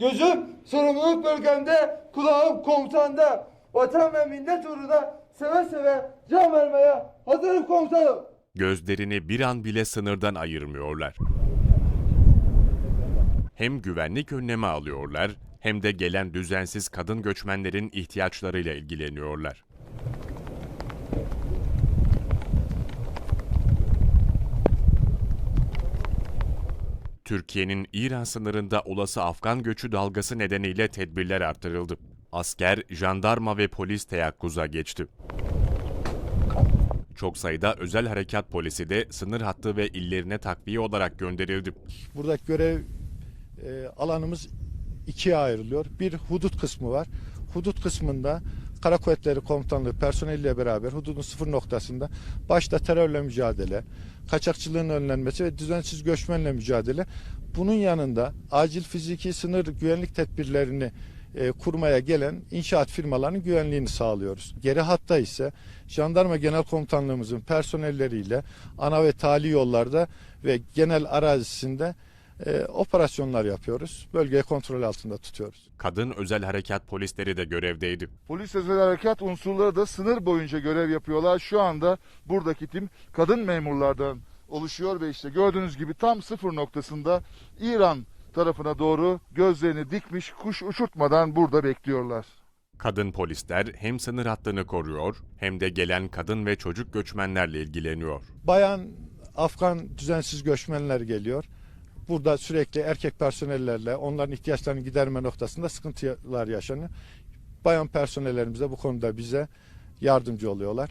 Gözüm sorumluluk bölgemde, kulağım komutanda. Vatan ve millet uğruna seve seve can vermeye hazırım komutanım. Gözlerini bir an bile sınırdan ayırmıyorlar. Hem güvenlik önlemi alıyorlar hem de gelen düzensiz kadın göçmenlerin ihtiyaçlarıyla ilgileniyorlar. Türkiye'nin İran sınırında olası Afgan göçü dalgası nedeniyle tedbirler artırıldı. Asker, jandarma ve polis teyakkuza geçti. Çok sayıda özel harekat polisi de sınır hattı ve illerine takviye olarak gönderildi. Buradaki görev e, alanımız ikiye ayrılıyor. Bir hudut kısmı var. Hudut kısmında Kara Kuvvetleri Komutanlığı personeliyle beraber hududun sıfır noktasında başta terörle mücadele, kaçakçılığın önlenmesi ve düzensiz göçmenle mücadele. Bunun yanında acil fiziki sınır güvenlik tedbirlerini e, kurmaya gelen inşaat firmalarının güvenliğini sağlıyoruz. Geri hatta ise Jandarma Genel Komutanlığımızın personelleriyle ana ve tali yollarda ve genel arazisinde e, operasyonlar yapıyoruz. Bölgeyi kontrol altında tutuyoruz. Kadın özel harekat polisleri de görevdeydi. Polis özel harekat unsurları da sınır boyunca görev yapıyorlar. Şu anda buradaki tim kadın memurlardan oluşuyor ve işte gördüğünüz gibi tam sıfır noktasında İran tarafına doğru gözlerini dikmiş kuş uçurtmadan burada bekliyorlar. Kadın polisler hem sınır hattını koruyor hem de gelen kadın ve çocuk göçmenlerle ilgileniyor. Bayan Afgan düzensiz göçmenler geliyor. Burada sürekli erkek personellerle onların ihtiyaçlarını giderme noktasında sıkıntılar yaşanıyor. Bayan personellerimiz de bu konuda bize yardımcı oluyorlar.